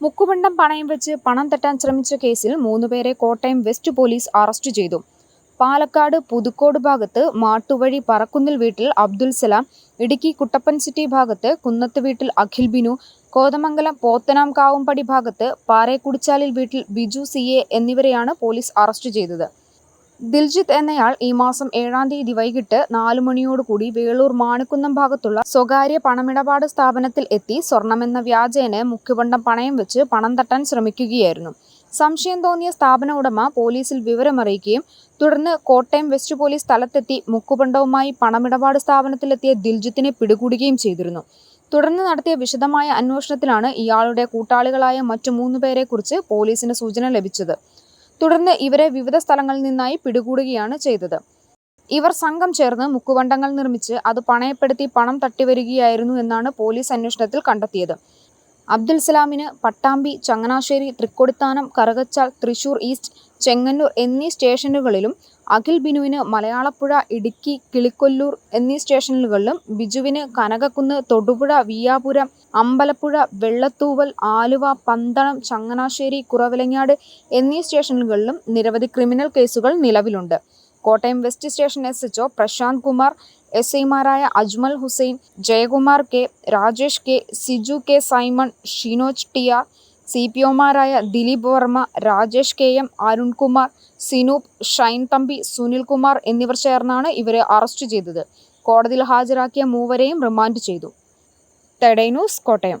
മുക്കുപണ്ടം പണയം വെച്ച് പണം തട്ടാൻ ശ്രമിച്ച കേസിൽ മൂന്നുപേരെ കോട്ടയം വെസ്റ്റ് പോലീസ് അറസ്റ്റ് ചെയ്തു. പാലക്കാട് പുതുക്കോട് ഭാഗത്ത് മാട്ടുവഴി പറക്കുന്നിൽ വീട്ടിൽ അബ്ദുൽ സലാം ഇടുക്കി കുട്ടപ്പൻ സിറ്റി ഭാഗത്ത് കുന്നത്ത് വീട്ടിൽ അഖിൽ ബിനു കോതമംഗലം പോത്തനാം കാവുംപടി ഭാഗത്ത് പാറേക്കുടിച്ചാലിൽ വീട്ടിൽ ബിജു സി എന്നിവരെയാണ് പോലീസ് അറസ്റ്റ് ചെയ്തത്. ദിൽജിത്ത് എന്നയാൾ ഈ മാസം ഏഴാം തീയതി വൈകിട്ട് നാലു മണിയോടുകൂടി വേളൂർ മാണിക്കുന്നം ഭാഗത്തുള്ള സ്വകാര്യ പണമിടപാട് സ്ഥാപനത്തിൽ എത്തി സ്വർണമെന്ന വ്യാജേന മുഖ്യപണ്ടം പണയം വെച്ച് പണം തട്ടാൻ ശ്രമിക്കുകയായിരുന്നു. സംശയം തോന്നിയ സ്ഥാപന ഉടമ പോലീസിൽ വിവരമറിയിക്കുകയും തുടർന്ന് കോട്ടയം വെസ്റ്റ് പോലീസ് സ്ഥലത്തെത്തി മുക്കുപണ്ടവുമായി പണമിടപാട് സ്ഥാപനത്തിലെത്തിയ ദിൽജിത്തിനെ പിടികൂടുകയും ചെയ്തിരുന്നു. തുടർന്ന് നടത്തിയ വിശദമായ അന്വേഷണത്തിലാണ് ഇയാളുടെ കൂട്ടാളികളായ മറ്റു മൂന്നുപേരെക്കുറിച്ച് പോലീസിന് സൂചന ലഭിച്ചത്. തുടർന്ന് ഇവരെ വിവിധ സ്ഥലങ്ങളിൽ നിന്നായി പിടികൂടുകയാണ് ചെയ്തത്. ഇവർ സംഘം ചേർന്ന് മുക്കുവണ്ടങ്ങൾ നിർമ്മിച്ച് അത് പണയപ്പെടുത്തി പണം തട്ടിവരികയായിരുന്നു എന്നാണ് പോലീസ് അന്വേഷണത്തിൽ കണ്ടെത്തിയത്. അബ്ദുൽ സലാമിന് പട്ടാമ്പി ചങ്ങനാശ്ശേരി തൃക്കൊടിത്താനം കറുകച്ചാൽ തൃശൂർ ഈസ്റ്റ് ചെങ്ങന്നൂർ എന്നീ സ്റ്റേഷനുകളിലും അഖിൽ ബിനുവിന് മലയാളപ്പുഴ ഇടുക്കി കിളിക്കൊല്ലൂർ എന്നീ സ്റ്റേഷനുകളിലും ബിജുവിന് കനകക്കുന്ന് തൊടുപുഴ വിയാപുരം അമ്പലപ്പുഴ വെള്ളത്തൂവൽ ആലുവ പന്തളം ചങ്ങനാശ്ശേരി കുറവിലങ്ങാട് എന്നീ സ്റ്റേഷനുകളിലും നിരവധി ക്രിമിനൽ കേസുകൾ നിലവിലുണ്ട്. Kottayam west station S HO Prashanth Kumar S ഐമാരായ Ajmal Hussain Jayakumar K Rajesh K Siju K Simon Shinoj ടിയ C P ഒമാരായ ദിലീപ് വർമ്മ രാജേഷ് കെ എം അരുൺകുമാർ സിനൂപ് ഷൈൻ തമ്പി സുനിൽകുമാർ എന്നിവർ ചേർന്നാണ് ഇവരെ അറസ്റ്റ് ചെയ്തത്. കോടതിയിൽ ഹാജരാക്കിയ മൂവരെയും റിമാൻഡ് ചെയ്തു. തെഡൈ ന്യൂസ് കോട്ടയം.